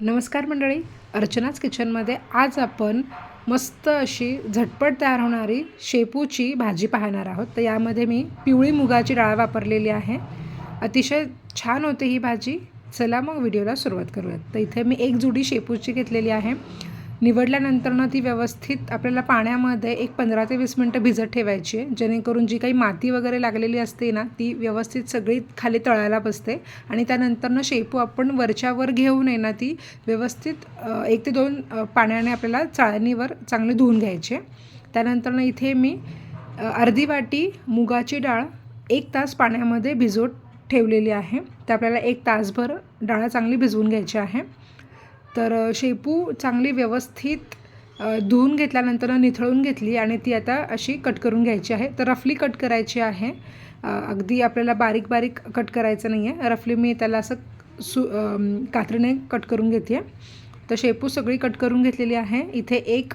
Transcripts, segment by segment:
नमस्कार मंडळी. अर्चनाच किचनमध्ये आज आपण मस्त अशी झटपट तयार होणारी शेपूची भाजी पाहणार आहोत. तर यामध्ये मी पिवळी मुगाची डाळ वापरलेली आहे. अतिशय छान होते ही भाजी. चला मग व्हिडिओला सुरुवात करूयात. तर इथे मी एक जुडी शेपूची घेतलेली आहे. निवडल्यानंतरनं ती व्यवस्थित आपल्याला पाण्यामध्ये एक पंधरा ते वीस मिनटं भिजत ठेवायची आहे. जेणेकरून जी काही माती वगैरे लागलेली असते ना ती व्यवस्थित सगळी खाली तळायला बसते. आणि त्यानंतरनं शेपू आपण वरच्यावर घेऊन आहे ना ती व्यवस्थित एक ते दोन पाण्याने आपल्याला चाळणीवर चांगली धुवून घ्यायची त्यानंतरनं इथे मी अर्धी वाटी मुगाची डाळ एक तास पाण्यामध्ये भिजवत ठेवलेली आहे. तर आपल्याला एक तासभर डाळ चांगली भिजवून घ्यायची आहे. तर शेपू चांगली व्यवस्थित धुवून घेतल्यानंतर निथळून घेतली आणि ती आता अशी कट करून घ्यायची आहे. तर रफली कट करायची आहे. अगदी आपल्याला बारीक बारीक कट करायचं नाही आहे रफली मी त्याला असं सु कात्रीने कट करून घेते तर शेपू सगळी कट करून घेतलेली आहे. इथे एक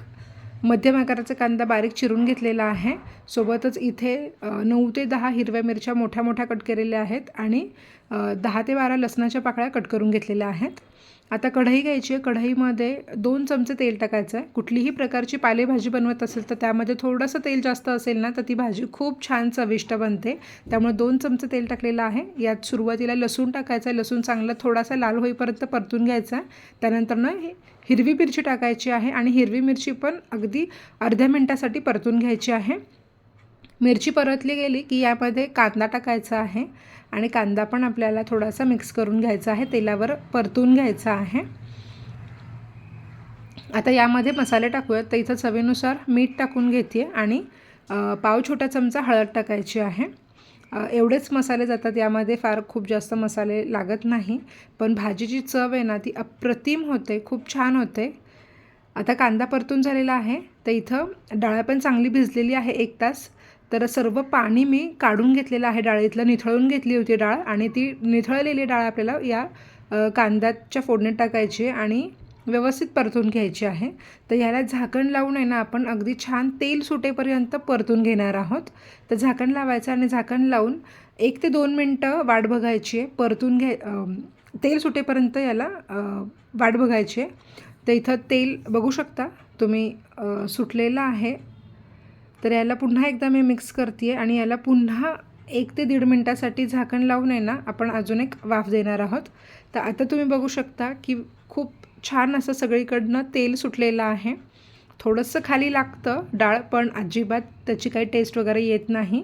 मध्यम आकाराचा कांदा बारीक चिरून घेतलेला आहे. सोबतच इथे नऊ ते दहा हिरव्या मिरच्या मोठ्या मोठ्या कट केलेल्या आहेत आणि दहा ते बारा लसणाच्या पाकळ्या कट करून घेतलेल्या आहेत. आता कढई घ्यायची आहे. कढईमध्ये दोन चमचे तेल टाकायचं आहे. कुठलीही प्रकारची पालेभाजी बनवत असेल तर त्यामध्ये थोडंसं तेल जास्त असेल ना तर ती भाजी खूप छान चविष्ट बनते. त्यामुळे दोन चमचे तेल टाकलेलं आहे. यात सुरुवातीला लसूण टाकायचं आहे. लसूण चांगला थोडासा लाल होईपर्यंत परतून घ्यायचा आहे. त्यानंतर ना हिरवी मिरची टाकायची आहे आणि हिरवी मिरची पण अगदी अर्ध्या मिनटासाठी परतून घ्यायची आहे. मिरची परतली गेली की यामध्ये कांदा टाकायचा आहे आणि कांदा पण आपल्याला थोडासा मिक्स करून घ्यायचा आहे तेलावर परतून घ्यायचा आहे. आता यामध्ये मसाले टाकूयात. तर इथं चवीनुसार मीठ टाकून घेते आणि पाव छोटा चमचा हळद टाकायची आहे. एवढेच मसाले जातात. यामध्ये फार खूप जास्त मसाले लागत नाही पण भाजीची चव आहे ना ती अप्रतिम होते. खूप छान होते. आता कांदा परतून झालेला आहे. तर इथं डाळ पण चांगली भिजलेली आहे एक तास. तर सर्व पाणी मी काढून घेतलेलं आहे डाळीतलं निथळून घेतली होती डाळ आणि ती निथळलेली डाळ आपल्याला या कांद्याच्या फोडणीत टाकायची आणि व्यवस्थित परतून घ्यायची आहे. तर ह्याला झाकण लावून आहे ना आपण अगदी छान तेल सुटेपर्यंत परतून घेणार आहोत. तर झाकण लावायचं आणि झाकण लावून एक ते दोन मिनटं वाट बघायची आहे. परतून घ्याय तेल सुटेपर्यंत याला वाट बघायची आहे. तर इथं तेल बघू शकता तुम्ही सुटलेलं आहे. तर याला पुन्हा एकदा मी मिक्स करते आहे आणि याला पुन्हा एक ते दीड मिनटासाठी झाकण लावून आहे ना आपण अजून एक वाफ देणार आहोत. तर आता तुम्ही बघू शकता की खूप छान असं सगळीकडनं तेल सुटलेलं आहे. थोडंसं खाली लागतं डाळ पण अजिबात त्याची काही टेस्ट वगैरे येत नाही.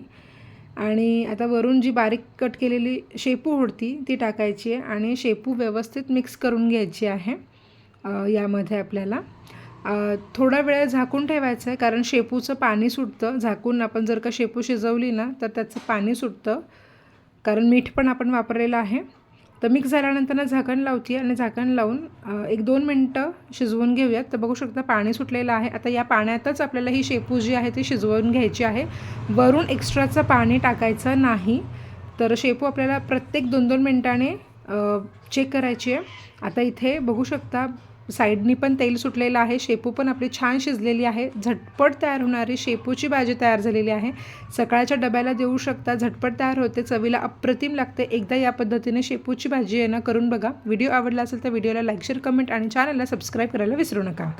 आणि आता वरून जी बारीक कट केलेली शेपू होती ती टाकायची आहे आणि शेपू व्यवस्थित मिक्स करून घ्यायची आहे यामध्ये आपल्याला. थोडा वेळ झाकून ठेवायचं आहे कारण शेपूचं पाणी सुटतं. झाकून आपण जर का शेपू शिजवली ना तर त्याचं पाणी सुटतं. कारण मीठ पण आपण वापरलेलं आहे. तर मिक्स झाल्यानंतर ना झाकण लावते आणि झाकण लावून एक दोन मिनटं शिजवून घेऊयात. तर बघू शकता पाणी सुटलेलं आहे. आता या पाण्यातच आपल्याला ही शेपू जी आहे ती शिजवून घ्यायची आहे. वरून एक्स्ट्राचं पाणी टाकायचं नाही. तर शेपू आपल्याला प्रत्येक दोन दोन मिनटाने चेक करायची आहे आता इथे बघू शकता साईडनी पण तेल सुटलेलं आहे शेपू पण आपली छान शिजलेली आहे झटपट तयार होणारी शेपूची भाजी तयार झालेली आहे. सकाळच्या डब्याला देऊ शकता झटपट तयार होते चवीला अप्रतिम लागते. एकदा या पद्धतीने शेपूची भाजी आहे ना करून बघा. व्हिडिओ आवडला असेल तर व्हिडिओला लाईक शेअर कमेंट आणि चॅनलला सबस्क्राईब करायला विसरू नका.